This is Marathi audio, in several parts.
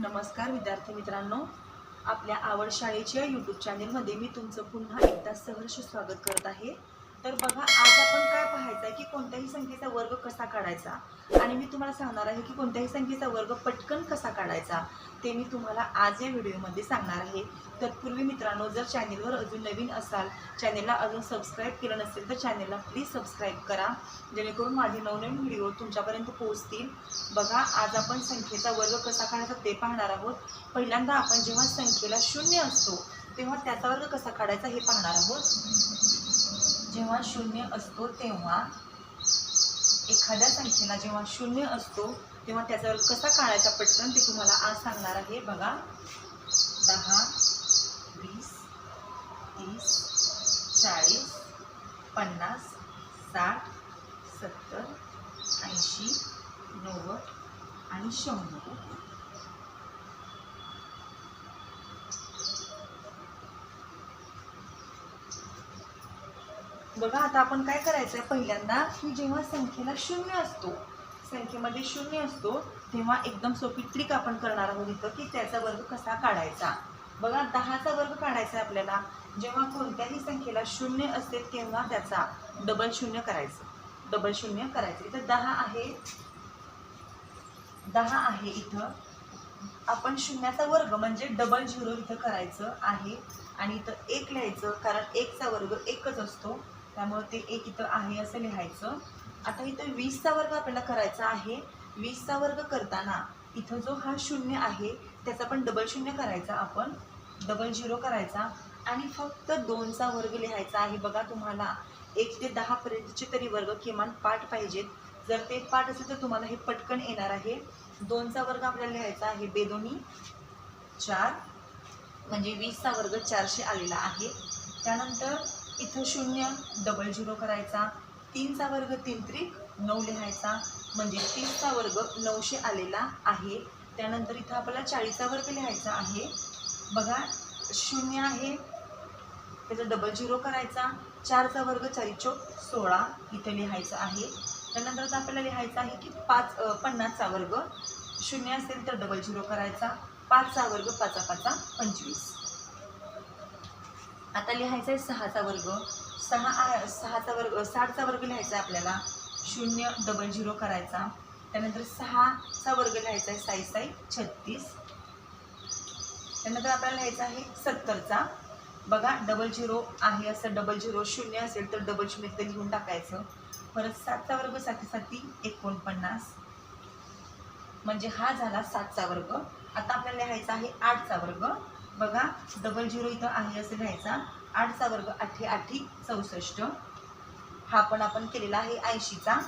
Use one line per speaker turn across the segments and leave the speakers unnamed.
नमस्कार विद्यार्थी मित्रांनो. आपल्या आवड शाळेच्या यूट्यूब चॅनेलमध्ये मी तुमचं पुन्हा एकदा सहर्ष स्वागत करत आहे. तर बघा आज आपण काय पाहायचं आहे की कोणत्याही संख्येचा वर्ग कसा काढायचा? आणि मी तुम्हाला सांगणार आहे की कोणत्याही संख्येचा वर्ग पटकन कसा काढायचा ते मी तुम्हाला आज या व्हिडिओमध्ये सांगणार आहे. तत्पूर्वी मित्रांनो जर चॅनेलवर अजून नवीन असाल चॅनेलला अजून सबस्क्राईब केलं नसेल तर चॅनेलला प्लीज सबस्क्राईब करा जेणेकरून माझे नवनवीन व्हिडिओ तुमच्यापर्यंत पोहोचतील. बघा आज आपण संख्येचा वर्ग कसा काढायचा ते पाहणार आहोत. पहिल्यांदा आपण जेव्हा संख्येला शून्य असतो तेव्हा त्याचा वर्ग कसा काढायचा हे पाहणार आहोत. जेव्हा शून्य असतो तेव्हा एखाद्या संख्येला जेव्हा शून्य असतो तेव्हा त्याचा कसा काढायचा पटकन ते तुम्हाला आज सांगणार आहे. बघा दहा वीस तीस चाळीस पन्नास साठ सत्तर ऐंशी नव्वद आणि शंभर. बघा आता आपण काय करायचं आहे पहिल्यांदा की जेव्हा संख्येला शून्य असतो संख्येमध्ये शून्य असतो तेव्हा एकदम सोपी ट्रिक आपण करणार आहोत इथं की त्याचा वर्ग कसा काढायचा? बघा दहाचा वर्ग काढायचा आहे आपल्याला. जेव्हा कोणत्याही संख्येला शून्य असेल तेव्हा त्याचा डबल शून्य करायचं. डबल शून्य करायचं. इथं दहा आहे. दहा आहे इथं. आपण शून्याचा वर्ग म्हणजे डबल झिरो इथं करायचं आहे. आणि इथं एक लिहायचं कारण एकचा वर्ग एकच असतो. त्यामुळे ते एक इथं आहे असं लिहायचं. आता इथं वीसचा वर्ग आपल्याला करायचा आहे. वीसचा वर्ग करताना इथं जो हा शून्य आहे त्याचा पण डबल शून्य करायचा आपण. डबल झिरो करायचा. आणि फक्त दोनचा वर्ग लिहायचा आहे. बघा तुम्हाला एक ते दहापर्यंतचे तरी वर्ग किमान पाठ पाहिजेत. जर ते पाठ असेल तर तुम्हाला हे पटकन येणार आहे. दोनचा वर्ग आपल्याला लिहायचा आहे बेदोनी चार. म्हणजे वीसचा वर्ग चारशे आलेला आहे. त्यानंतर इथं शून्य डबल झिरो करायचा. तीनचा वर्ग तीन त्रिक नऊ लिहायचा. म्हणजे तीसचा वर्ग नऊशे आलेला आहे. त्यानंतर इथं आपल्याला चाळीसचा वर्ग लिहायचा आहे. बघा शून्य आहे. त्याचा डबल झिरो करायचा. चारचा वर्ग चारी चौक सोळा इथं लिहायचं आहे. त्यानंतर आता आपल्याला लिहायचं आहे की पाच पन्नासचा वर्ग. शून्य असेल तर डबल झिरो करायचा. पाचचा वर्ग पाचा पाचा पंचवीस. आता लिहायचा आहे सहाचा वर्ग. सहा आ- सहाचा वर्ग साठचा वर्ग लिहायचा आहे आपल्याला. शून्य डबल झिरो करायचा. त्यानंतर सहाचा वर्ग लिहायचा आहे साई साई छत्तीस. त्यानंतर आपल्याला लिहायचं आहे सत्तरचा. बघा डबल झिरो आहे असं डबल झिरो शून्य असेल तर डबल शून्य तिथे लिहून टाकायचं. परत सातचा वर्ग साती साती एकोणपन्नास. म्हणजे हा झाला सातचा वर्ग. आता आपल्याला लिहायचा आहे आठचा वर्ग. बघा डबल झिरो इथं आहे असं लिहायचा. आठचा वर्ग आठे आठी चौसष्ट. हा पण आपण केलेला आहे ऐंशीचा.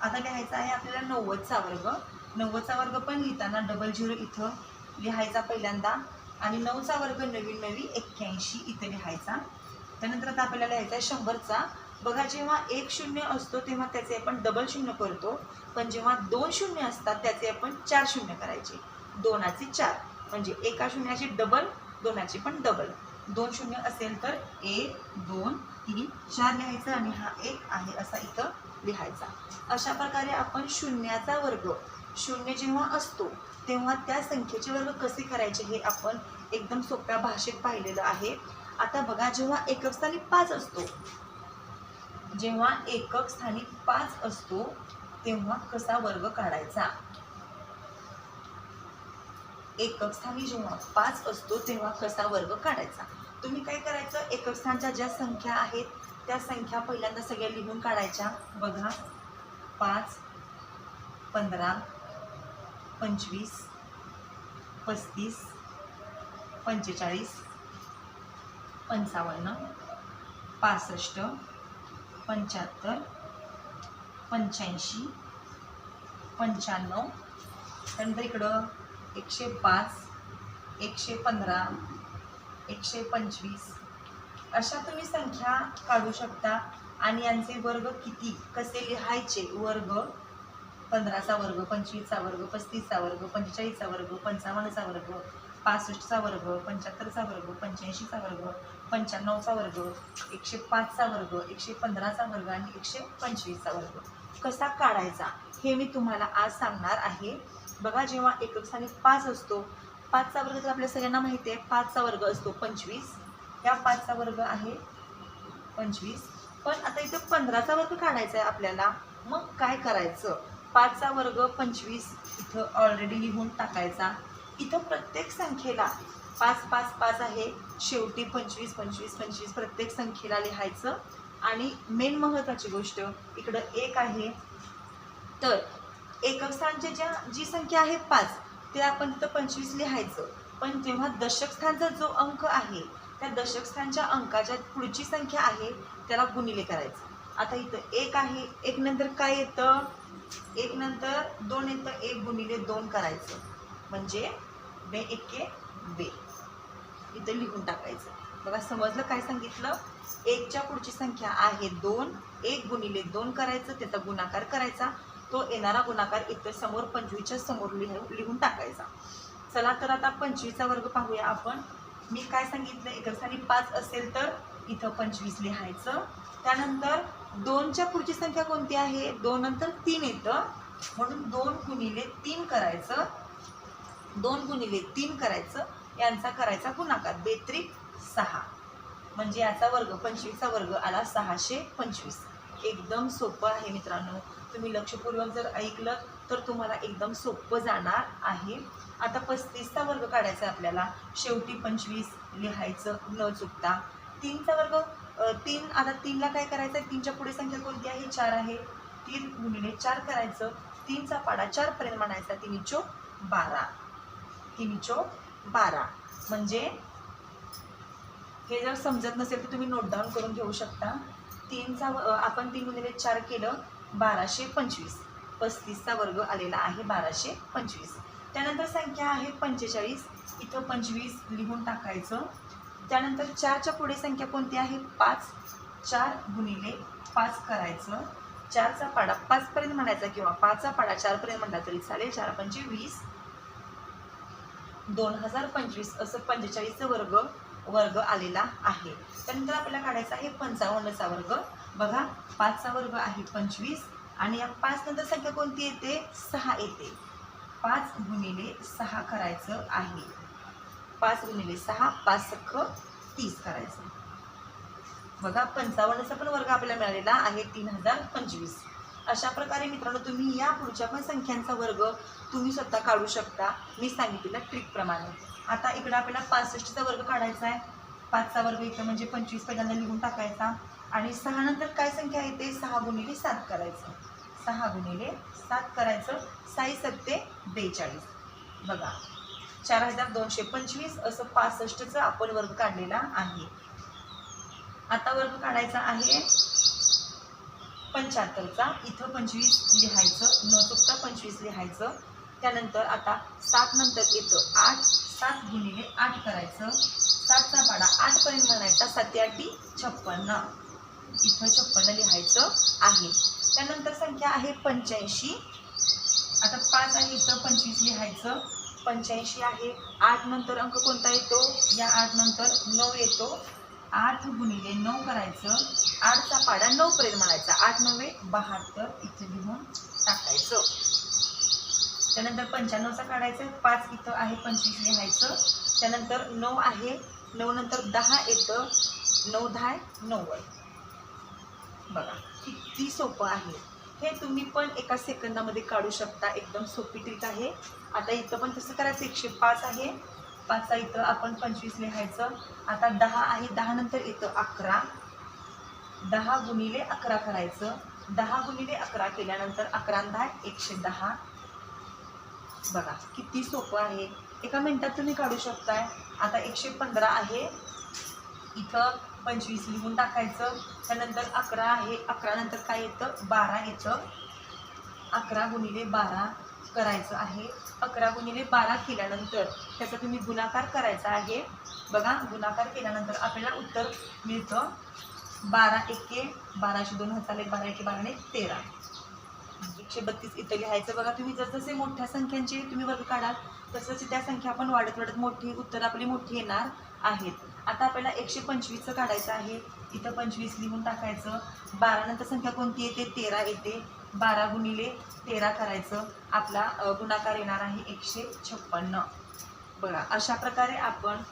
आता लिहायचा आहे आपल्याला नव्वदचा वर्ग. नव्वदचा वर्ग पण लिहिताना डबल झिरो इथं लिहायचा पहिल्यांदा. आणि नऊचा वर्ग नवीन नवी एक्क्याऐंशी इथं लिहायचा. त्यानंतर आता आपल्याला लिहायचा आहे शंभरचा. बघा जेव्हा एक शून्य असतो तेव्हा त्याचे आपण डबल शून्य करतो. पण जेव्हा दोन शून्य असतात त्याचे आपण चार शून्य करायचे. दोनाचे चार. म्हणजे एका शून्याची डबल दोनाची पण डबल दोन शून्य असेल तर एक दोन तीन चार लिहायचं आणि हा एक आहे असा इथं लिहायचा. अशा प्रकारे आपण शून्याचा वर्ग शून्य जेव्हा असतो तेव्हा त्या संख्येचे वर्ग कसे करायचे हे आपण एकदम सोप्या भाषेत पाहिलेलं आहे. आता बघा जेव्हा एकक स्थानी पाच असतो जेव्हा एकक स्थानी पाच असतो तेव्हा कसा वर्ग काढायचा? एकक स्थानी जेव्हा पाच असतो तेव्हा कसा वर्ग काढायचा? तुम्ही काय करायचं? एकक स्थानच्या ज्या संख्या आहेत त्या संख्या पहिल्यांदा सगळ्या लिहून काढायच्या. बघा पाच पंधरा पंचवीस पस्तीस पंचेचाळीस पंचावन्न पासष्ट पंच्याहत्तर पंच्याऐंशी पंच्याण्णव. त्यानंतर इकडं एकशे पाच एकशे पंधरा एकशे पंचवीस. अशा तुम्ही संख्या काढू शकता आणि यांचे वर्ग किती? कसे लिहायचे? वर्ग पंधराचा वर्ग पंचवीसचा वर्ग पस्तीसचा वर्ग पंचेचाळीसचा वर्ग पंचावन्नचा वर्ग पासष्टचा वर्ग पंच्याहत्तरचा वर्ग पंच्याऐंशीचा वर्ग पंच्याण्णवचा वर्ग एकशे पाचचा वर्ग एकशे पंधराचा वर्ग आणि एकशे पंचवीसचा वर्ग. कसा काढायचा? हे मी तुम्हाला आज सांगणार आहे. बघा जेव्हा एकक स्थानी पाच असतो पाचचा वर्ग तर आपल्या सगळ्यांना माहिती आहे पाचचा वर्ग असतो पंचवीस. ह्या पाचचा वर्ग आहे पंचवीस. पण आता इथं पंधराचा वर्ग काढायचा आहे आपल्याला. मग काय करायचं? पाचचा वर्ग पंचवीस इथं ऑलरेडी लिहून टाकायचा. इथं प्रत्येक संख्येला पाच पाच पाच आहे. शेवटी पंचवीस पंचवीस पंचवीस प्रत्येक संख्येला लिहायचं. आणि मेन महत्त्वाची गोष्ट इकडं एक आहे. तर एकक स्थानच्या ज्या जी संख्या आहे पाच ते आपण तिथं पंचवीस लिहायचं. पण जेव्हा दशक स्थानचा जो अंक आहे त्या दशक स्थानच्या अंकाच्या पुढची संख्या आहे त्याला गुणिले करायचं. आता इथं एक आहे एक नंतर काय येतं? एक नंतर दोन येतं एक गुणिले दोन करायचं. म्हणजे बे एके बे. इथं लिहून टाकायचं. बघा समजलं काय सांगितलं? एकच्या पुढची संख्या आहे दोन एक गुणिले दोन करायचं त्याचा गुणाकार करायचा. तो येणारा गुणाकार इथं समोर पंचवीसच्या समोर लिहू लिहून टाकायचा. चला तर आता पंचवीसचा वर्ग पाहूया आपण. मी काय सांगितलं? एका स्थानी पाच असेल तर इथं पंचवीस लिहायचं. त्यानंतर दोनच्या पुढची संख्या कोणती आहे? दोन नंतर तीन येतं. म्हणून दोन गुणिले तीन करायचं. दोन गुणिले तीन करायचं. यांचा करायचा गुणाकार. बेत्रिक सहा. म्हणजे याचा वर्ग पंचवीसचा वर्ग आला सहाशे पंचवीस. एकदम सोपं आहे मित्रांनो. तुम्ही लक्षपूर्वक जर ऐकलं तर तुम्हाला एकदम सोपं जाणार आहे. आता पस्तीसचा वर्ग काढायचा आपल्याला. शेवटी पंचवीस लिहायचं न चुकता. तीनचा वर्ग तीन आता तीनला काय करायचं आहे? तीनच्या पुढे संख्या कोणती आहे? चार आहे. तीन गुणिले चार करायचं. तीनचा पाडा चारपर्यंत म्हणायचा तिन्ही चोक बारा. तिन्ही चोक बारा. म्हणजे हे जर समजत नसेल तर तुम्ही नोट डाऊन करून घेऊ शकता. तीनचा आपण तीन गुणिले चार केलं बाराशे पंचवीस. पस्तीसचा वर्ग आलेला आहे बाराशे पंचवीस. त्यानंतर संख्या आहे पंचेचाळीस. इथं पंचवीस लिहून टाकायचं. त्यानंतर चारच्या पुढे संख्या कोणती आहे? पाच. चार गुणिले पाच करायचं. चारचा पाडा पाचपर्यंत म्हणायचा किंवा पाचचा पाडा चारपर्यंत म्हटला तरी चालेल. चार पंचे वीस. दोन हजार पंचवीस असं पंचेचाळीसचा वर्ग वर्ग आलेला आहे. त्यानंतर आपल्याला काढायचा आहे पंचावन्नचा वर्ग. बघा पाचचा वर्ग आहे पंचवीस आणि या पाच नंतर संख्या कोणती येते? सहा येते. पाच गुणिले सहा करायचं आहे. पाच गुणिले सहा पाच सख्ख तीस करायचं. बघा पंचावन्नचा पण वर्ग आपल्याला मिळालेला आहे तीन हजार पंचवीस. अशा प्रकारे मित्रांनो तुम्ही या पुढच्या पण संख्यांचा वर्ग तुम्ही स्वतः काढू शकता. मी सांगितलेल्या ट्रिकप्रमाणे आता इकडे आपल्याला पासष्टचा वर्ग काढायचा आहे. पाचचा वर्ग इथं म्हणजे पंचवीस पहिल्यांदा लिहून टाकायचा. आणि सहा नंतर काय संख्या येते सहा गुणिले सात करायचं. सहा गुणिले सात करायचं. साई सत्ते बेचाळीस. बघा चार हजार दोनशे पंचवीस असं पासष्टचं आपण वर्ग काढलेला आहे. आता वर्ग काढायचा आहे. पंच्याहत्तरचा. इथं पंचवीस लिहायचं न चुकता पंचवीस लिहायचं. त्यानंतर आता सात नंतर येतं आठ. सात गुणिले आठ करायचं. सातचा पाडा आठपर्यंत म्हणायचा सत्याटी छप्पन्न. इथं छप्पन्न लिहायचं आहे. त्यानंतर संख्या आहे पंच्याऐंशी. आता पाच आहे इथं पंचवीस लिहायचं. पंच्याऐंशी आहे. आठ नंतर अंक कोणता येतो? या आठ नंतर नऊ येतो. आठ गुणिले नऊ करायचं. आठचा पाडा नऊ पर्यंत म्हणायचा. आठ नव्हे बहात्तर इथे लिहून टाकायचं. त्यानंतर पंच्याण्णवचा काढायचं. पाच इथं आहे पंचवीस लिहायचं. त्यानंतर नऊ आहे. नऊ नंतर दहा येतं. नऊ दहा नव्वद. बघा किती सोपं आहे. हे तुम्ही पण एका सेकंदामध्ये काढू शकता. एकदम सोपी ट्रिक आहे. आता इथं पण तसं करायचं. एकशे पाच आहे. पाचचा इथं आपण पंचवीस लिहायचं. आता दहा आहे. दहा नंतर येतं अकरा. दहा गुणिले अकरा करायचं. दहा गुणिले अकरा केल्यानंतर अकरा दहा एकशे दहा. बघा किती सोपं आहे. एका मिनटात तुम्ही काढू शकताय. आता एकशे पंधरा आहे. इथं पंचवीस लिहून टाकायचं. त्यानंतर अकरा आहे अकरा नंतर काय येतं? बारा येतं. अकरा गुणिले बारा करायचं आहे. अकरा गुणिले बारा केल्यानंतर त्याचा तुम्ही गुणाकार करायचा आहे. बघा गुणाकार केल्यानंतर आपल्याला उत्तर मिळतं. बारा एके बाराशे दोन हजार बारा एके बाराने तेरा. एकशे बत्तीस इथं लिहायचं. बघा तुम्ही जसजसे मोठ्या संख्यांचे तुम्ही वर्ग काढाल तसं त्या संख्या आपण वाढत वाढत मोठी उत्तर आपली मोठी येणार आहेत. आता आपल्याला एकशे पंचवीसचं काढायचं आहे. इथं पंचवीस लिहून टाकायचं. बारा नंतर संख्या कोणती येते? तेरा येते. बारा गुणिले तेरा करायचं. आपला गुणाकार येणार आहे एकशे छप्पन्न. बघा अशा प्रकारे आपण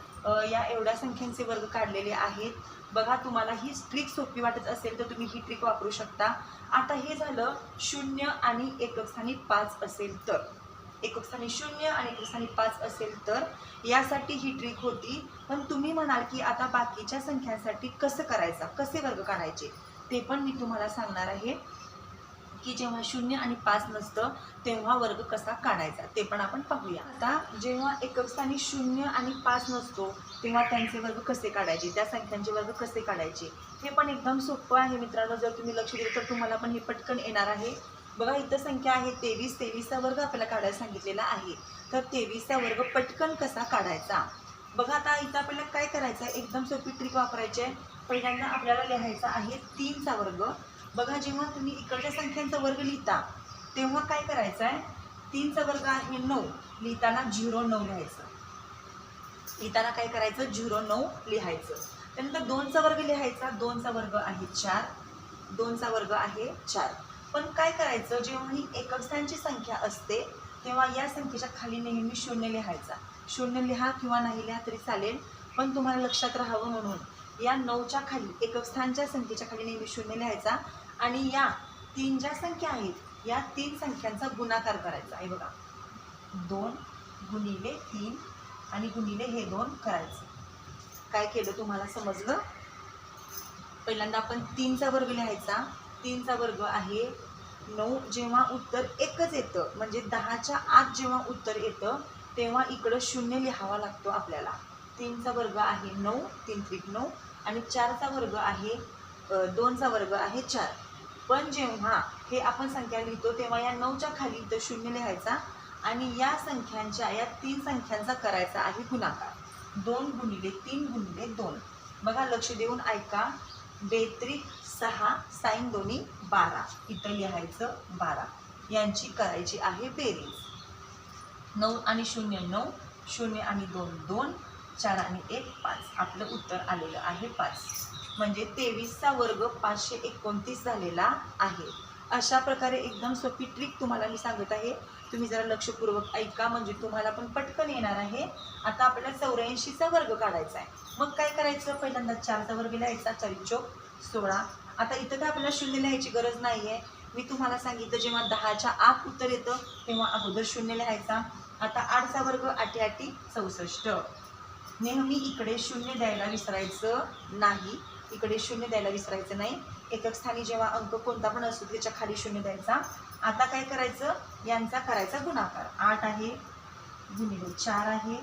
या एवढ्या संख्यांचे वर्ग काढलेले आहेत. बघा तुम्हाला ही ट्रिक सोपी वाटत असेल तर तुम्ही ही ट्रिक वापरू शकता. आता हे झालं शून्य आणि एकक स्थानी पाच असेल तर. एकक स्थानी शून्य आणि एक स्थानी पाच असेल तर. यासाठी ही ट्रिक होती. पण तुम्ही म्हणाल की आता बाकीच्या संख्यांसाठी कसं करायचं? कसे वर्ग काढायचे? ते पण मी तुम्हाला सांगणार आहे की जेव्हा शून्य आणि पाच नसतं तेव्हा वर्ग कसा काढायचा? ते पण आपण पाहूया. आता जेव्हा एकक स्थानी शून्य आणि पाच नसतो तेव्हा त्यांचे वर्ग कसे काढायचे? त्या संख्यांचे वर्ग कसे काढायचे? हे पण एकदम सोपं आहे मित्रांनो. जर तुम्ही लक्ष दिलं तर तुम्हाला पण हे पटकन येणार आहे. बघा इथं संख्या आहे तेवीस. तेवीसचा वर्ग आपल्याला काढायला सांगितलेला आहे. तर तेवीसचा वर्ग पटकन कसा काढायचा? बघा आता इथं आपल्याला काय करायचं? आहे एकदम सोपी ट्रिक वापरायची आहे. पहिल्यांदा आपल्याला लिहायचा आहे तीनचा वर्ग. बघा जेव्हा तुम्ही इकडच्या संख्यांचा वर्ग लिहिता तेव्हा काय करायचं आहे? तीनचा वर्ग आहे नऊ. लिहिताना झिरो नऊ लिहायचं. लिहिताना काय करायचं? झिरो नऊ लिहायचं. त्यानंतर दोनचा वर्ग लिहायचा. दोनचा वर्ग आहे चार. दोनचा वर्ग आहे चार. पण काय करायचं जेव्हा ही एकक स्थानची संख्या असते तेव्हा या संख्येच्या खाली नेहमी शून्य लिहायचा. शून्य लिहा किंवा नाही लिहा तरी चालेल पण तुम्हाला लक्षात राहावं म्हणून. या नऊच्या खाली एकक स्थानच्या संख्येच्या खाली नेहमी शून्य लिहायचा आणि या तीन ज्या संख्या आहेत या तीन संख्यांचा गुणाकार करायचा. आहे बघा. दोन गुणिले तीन आणि गुणिले हे दोन करायचं. काय केलं तुम्हाला समजलं? पहिल्यांदा आपण तीनचा वर्ग लिहायचा. तीनचा वर्ग आहे. नऊ जेव्हा उत्तर एकच येतं म्हणजे दहाच्या आत जेव्हा उत्तर येतं तेव्हा इकडं शून्य लिहावा लागतो आपल्याला. तीनचा वर्ग आहे नऊ तीन त्रिक नऊ आणि चारचा वर्ग आहे दोनचा वर्ग आहे चार. पण जेव्हा हे आपण संख्या लिहितो तेव्हा या नऊच्या खाली इथं शून्य लिहायचा आणि या संख्यांच्या या तीन संख्यांचा करायचा आहे गुणाकार. दोन गुणिले तीन गुणिले दोन. बघा लक्ष देऊन ऐका. बेत्रिक सहा साईन दोन्ही बारा. इथं लिहायचं बारा. यांची करायची आहे बेरीज. नऊ आणि शून्य नऊ शून्य आणि दोन दोन चार आणि एक पाच. आपलं उत्तर आलेलं आहे पाच. म्हणजे तेवीसचा वर्ग पाचशे एकोणतीस झालेला आहे. अशा प्रकारे एकदम सोपी ट्रिक तुम्हाला मी सांगत आहे. तुम्ही जरा लक्षपूर्वक ऐका म्हणजे तुम्हाला पण पटकन येणार आहे. आता आपल्याला चौऱ्याऐंशीचा वर्ग काढायचा आहे. मग काय करायचं? पहिल्यांदा चारचा वर्ग लिहायचा चारी चौक सोळा. आता इथं काय आपल्याला शून्य लिहायची गरज नाही आहे मी तुम्हाला सांगितलं जेव्हा दहाच्या आत उत्तर येतं तेव्हा अगोदर शून्य लिहायचा. आता आठचा वर्ग आठी आठी चौसष्ट. नेहमी इकडे शून्य द्यायला विसरायचं नाही. इकडे शून्य द्यायला विसरायचं नाही. एकक स्थानी जेव्हा अंक कोणता पण असतो त्याच्याखाली शून्य द्यायचा. आता काय करायचं? यांचा करायचा गुणाकार. आठ आहे गुणिले चार आहे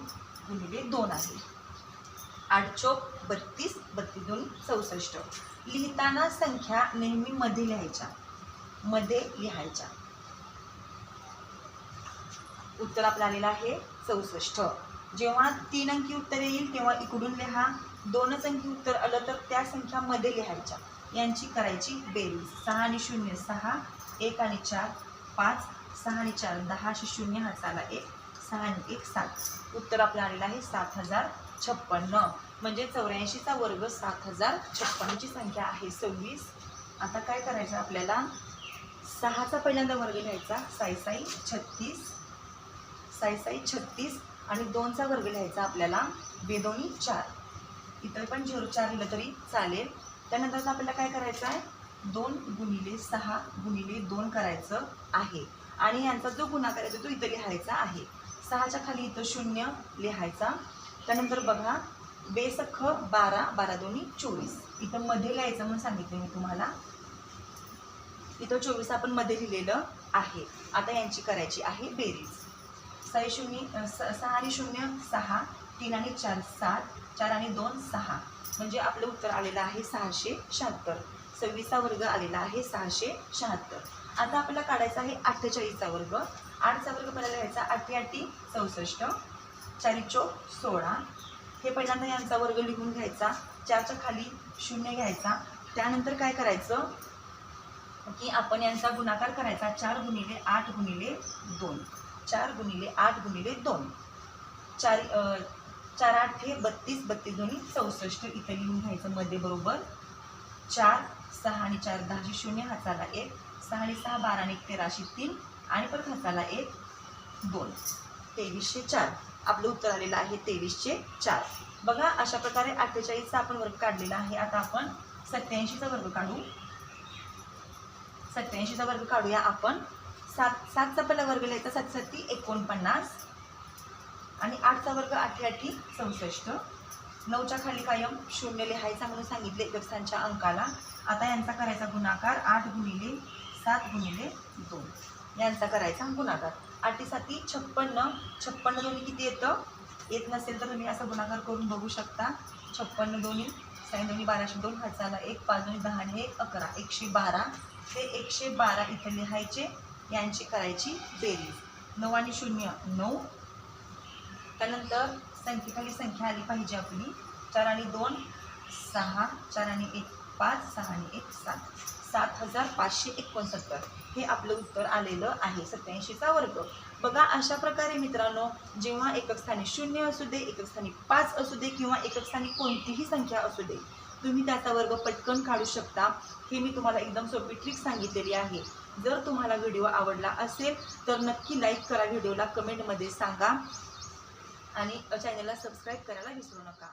गुणिले दोन आहे. आठ चोक बत्तीस बत्तीस दोन चौसष्ट. लिहिताना संख्या नेहमी मध्ये लिहायच्या. मध्ये लिहायच्या. उत्तर आपलं आलेलं आहे चौसष्ट. जेव्हा तीन अंकी उत्तर येईल तेव्हा इकडून लिहा. दोनच अंकी उत्तर आलं तर त्या संख्या मध्ये लिहायच्या. यांची करायची बेरीज. सहा आणि शून्य सहा. एक आणि चार पाच. सहा आणि चार दहाशे शून्य हा एक सहा आणि एक सात. उत्तर आपलं आलेलं आहे सात हजार छप्पन्न. म्हणजे चौऱ्याऐंशीचा वर्ग सात हजार छप्पन्नची संख्या आहे. सव्वीस. आता काय करायचं आपल्याला? सहाचा पहिल्यांदा वर्ग लिहायचा. साईसाई छत्तीस. साईसाई छत्तीस. आणि दोनचा वर्ग लिहायचा आपल्याला. बेदोनी चार. इतर पण झिरो चार लिहिलं तरी चालेल. त्यानंतर आपल्याला काय करायचं आहे? दोन गुणिले सहा गुणिले दोन करायचं आहे. आणि यांचा जो गुणाकार येतो तो इथं लिहायचा आहे. सहाच्या खाली इथं शून्य लिहायचा. त्यानंतर बघा बेसख बारा बारा दोन्ही चोवीस. इथं मध्ये लिहायचं म्हणून सांगितलं मी तुम्हाला. इथं चोवीस आपण मध्ये लिहिलेलं आहे. आता यांची करायची आहे बेरीज. सहा शून्य स- सहा आणि शून्य सहा. तीन आणि चार सात. चार आणि दोन सहा. म्हणजे आपलं उत्तर आलेलं आहे सहाशे शहात्तर. सव्वीसा वर्ग आलेला आहे सहाशे शहात्तर. आता आपल्याला काढायचा आहे अठ्ठेचाळीसचा वर्ग. आठचा वर्ग पहिला लिहायचा आठी आठी चौसष्ट. चारी चोक सोळा. हे पहिल्यांदा यांचा वर्ग लिहून घ्यायचा. चारच्या खाली शून्य घ्यायचा. त्यानंतर काय करायचं? की आपण यांचा गुणाकार करायचा. चार गुणिले आठ गुणिले दोन. चार गुणिले आठ गुणिले दोन. चार चार आठ हे बत्तीस बत्तीस दोन्ही चौसष्ट इथं लिहून घ्यायचं मध्ये बरोबर. चार सहा आणि चार दहाशे शून्य हाताला एक. सहा आणि सहा बारा आणि एक तेराशे तीन आणि परत हाताला एक दोन. तेवीसशे चार. आपलं उत्तर आलेलं आहे तेवीसशे चार. बघा अशा प्रकारे अठ्ठेचाळीसचा आपण वर्ग काढलेला आहे. आता आपण सत्याऐंशीचा वर्ग काढू. सत्याऐंशीचा वर्ग काढूया आपण. सात सातचा पहिला वर्ग लिहायचा सात सत्ती एकोणपन्नास. आणि आठचा वर्ग आठी आठी चौसष्ट. नऊच्या खाली कायम शून्य लिहायचा म्हणून सांगितले एकस्थानच्या अंकाला. आता यांचा करायचा गुणाकार आठ गुणिले सात गुणिले दोन. यांचा करायचा गुणाकार. आठीसाठी छप्पन्न छप्पन्न दोन्ही किती येतं? येत नसेल तर तुम्ही असा गुणाकार करून बघू शकता. छप्पन्न दोन्ही साईन दोन्ही बाराशे दोन हजार एक पाच दोन्ही दहा आणि एक अकरा एकशे बारा. ते एकशे बारा इथे लिहायचे यांची करायची बेरीज. नऊ आणि शून्य नऊ. त्यानंतर संख्येखाली संख्या आली पाहिजे आपली. चार आणि दोन सहा. चार आणि एक पाच सहा आणि एक सात. सात हजार पाचशे एकोणसत्तर. हे आपलं उत्तर आलेलं आहे सत्याऐंशीचा वर्ग. बघा अशा प्रकारे मित्रांनो जेव्हा एकक स्थानी शून्य असू दे एकक स्थानी पाच असू दे किंवा एकक स्थानी कोणतीही संख्या असू दे तुम्ही त्याचा वर्ग पटकन काढू शकता. हे मी तुम्हाला एकदम सोपी ट्रिक सांगितलेली आहे. जर तुम्हाला व्हिडिओ आवडला असेल तर नक्की लाईक करा व्हिडिओला कमेंटमध्ये सांगा. आणि चॅनलला सबस्क्राईब करायला विसरू नका.